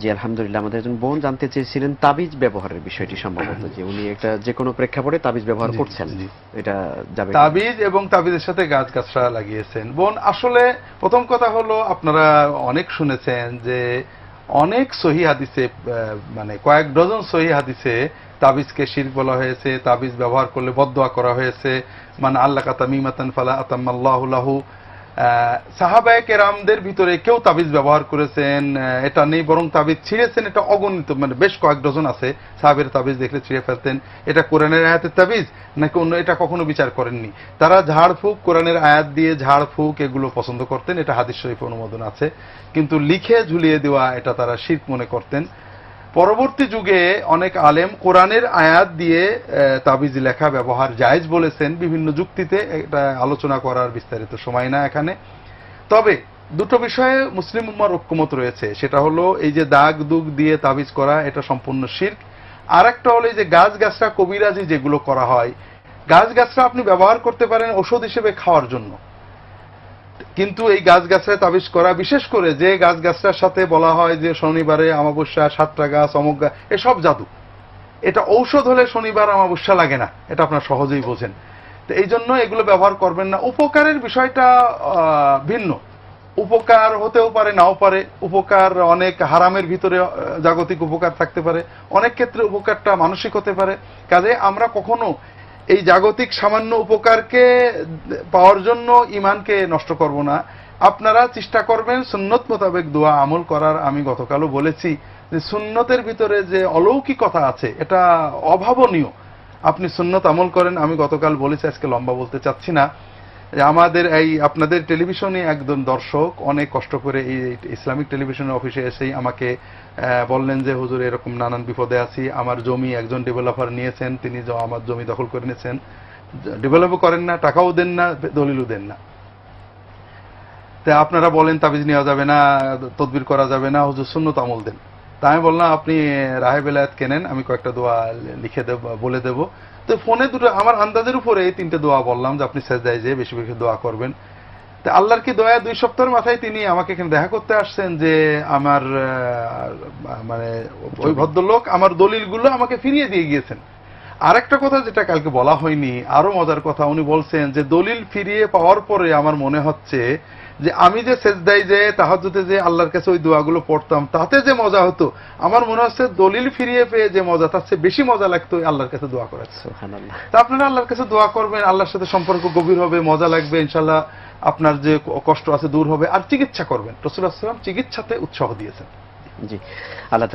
জি আলহামদুলিল্লাহ আমাদের একজন বোন জানতে চেয়েছিলেন তাবিজ ব্যবহারের বিষয়টি সম্ভবত যে উনি একটা যে কোনো প্রেক্ষাপটে তাবিজ ব্যবহার করছেন। এটা যাবে তাবিজ এবং তাবিজের সাথে গাছ গাছরা লাগিয়েছেন। বোন আসলে প্রথম কথা হলো আপনারা অনেক শুনেছেন যে অনেক সহি হাদিসে মানে কয়েক ডজন সহি হাদিসে তাবিজকে শির বলা হয়েছে তাবিজ ব্যবহার করলে বদোয়া করা হয়েছে। মানে আল্লাহ কাতামিমাতান ফালা আতাম্মাল্লাহু সাহাবায়ে কেরামদের ভিতরে কেউ তাবিজ ব্যবহার করেছেন এটা নেই, বরং তাবিজ ছিঁড়েছেন, এটা অগণিত মানে বেশ কয়েক ডজন আছে, সাহাবের তাবিজ দেখলে ছিঁড়ে ফেলতেন। এটা কোরআনের আয়াতের তাবিজ, নাকি অন্য, এটা কখনো বিচার করেননি? তারা ঝাড়ফুঁক, কোরআনের আয়াত দিয়ে ঝাড়ফুঁক এগুলো পছন্দ করতেন, এটা হাদিস শরীফ অনুমোদন আছে। কিন্তু লিখে ঝুলিয়ে দেওয়া, এটা তারা শির্ক মনে করতেন। পরবর্তী যুগে অনেক আলেম কোরআনের আয়াত দিয়ে তাবিজ লেখা ব্যবহার জায়েজ বলেছেন। বিভিন্ন যুক্তিতে এটা আলোচনা করার বিস্তারিত সময় না এখানে। তবে দুটো বিষয়ে মুসলিম উম্মার ঐক্যমত রয়েছে। সেটা হলো এই যে দাগ দুগ দিয়ে তাবিজ করা, এটা সম্পূর্ণ শির্ক। আর একটা হলো এই যে গাছ গাছরা কবিরাজি যেগুলো করা হয়। গাছ গাছরা আপনি ব্যবহার করতে পারেন ওষুধ হিসেবে খাওয়ার জন্য। কিন্তু এই গাছ গাছরা তাবিজ করা, বিশেষ করে যে গাছ গাছটার সাথে বলা হয় যে শনিবারে অমাবস্যা, সাতটা গাছ অমুক গাছ, এসব জাদু। এটা ঔষধ হলে শনিবার অমাবস্যা লাগে না, এটা আপনার সহজেই বোঝেন। তো এই জন্য এগুলো ব্যবহার করবেন না। উপকারের বিষয়টা ভিন্ন। উপকার হতেও পারে, নাও পারে। উপকার অনেক হারামের ভিতরে জাগতিক উপকার থাকতে পারে। অনেক ক্ষেত্রে উপকারটা মানসিক হতে পারে। কাজে আমরা কখনো এই জাগতিক সামান্য উপকারকে পাওয়ার জন্য ইমানকে নষ্ট করব না। আপনারা চেষ্টা করবেন সুন্নত মোতাবেক দোয়া আমল করার। আমি গতকালও বলেছি যে সুন্নতের ভিতরে যে অলৌকিকতা আছে, এটা অভাবনীয়। আপনি সুন্নত আমল করেন, আমি গতকাল বলেছি, আজকে লম্বা বলতে চাচ্ছি না। আমাদের এই আপনাদের টেলিভিশনে একজন দর্শক অনেক কষ্ট করে এই ইসলামিক টেলিভিশনের অফিসে এসেই আমাকে বললেন যে, হুজুর, এরকম নানান বিপদে আছি। আমার জমি একজন ডেভেলপার নিয়েছেন। তিনি আমার জমি দখল করে নিয়েছেন। ডেভেলপও করেন না, টাকাও দেন না, দলিলও দেন না। তা আপনারা বলেন, তাবিজ নেওয়া যাবে না, তদবির করা যাবে না। হুজুর, সুন্নত আমল দেন। তা আমি বললাম, আপনি রাহে বেলায়েত কেনেন? আমি কয়েকটা দোয়া লিখে দেব, বলে দেব। তো ফোনে দুটো, আমার আন্দাজের উপরে এই তিনটে দোয়া বললাম যে, আপনি সেজদায় যে বেশি বেশি দোয়া করবেন। তা আল্লাহর কি দয়া, দুই সপ্তাহের মাথায় তিনি আমাকে এখানে দেখা করতে আসছেন যে, আমার মানে ওই ভদ্রলোক আমার দলিলগুলো আমাকে ফিরিয়ে দিয়ে গিয়েছেন। আরেকটা কথা যেটা কালকে বলা হয়নি, আরও মজার কথা, উনি বলছেন যে, দলিল ফিরিয়ে পাওয়ার পরে আমার মনে হচ্ছে যে আমি যে সেজদাই যে তাহাজুতে যে আল্লাহর কাছে ওই দোয়াগুলো পড়তাম তাতে যে মজা হতো আমার মনে হচ্ছে দলিল ফিরিয়ে পেয়ে যে মজা তার চেয়ে বেশি মজা লাগতো আল্লাহর কাছে দোয়া করাচ্ছে তা আপনারা আল্লাহর কাছে দোয়া করবেন আল্লাহর সাথে সম্পর্ক গভীর হবে মজা লাগবে ইনশাল্লাহ আপনার যে কষ্ট আছে দূর হবে আর চিকিৎসা করবেন। রসুল আসলাম চিকিৎসাতে উৎসাহ দিয়েছেন। জি। আল্লাহ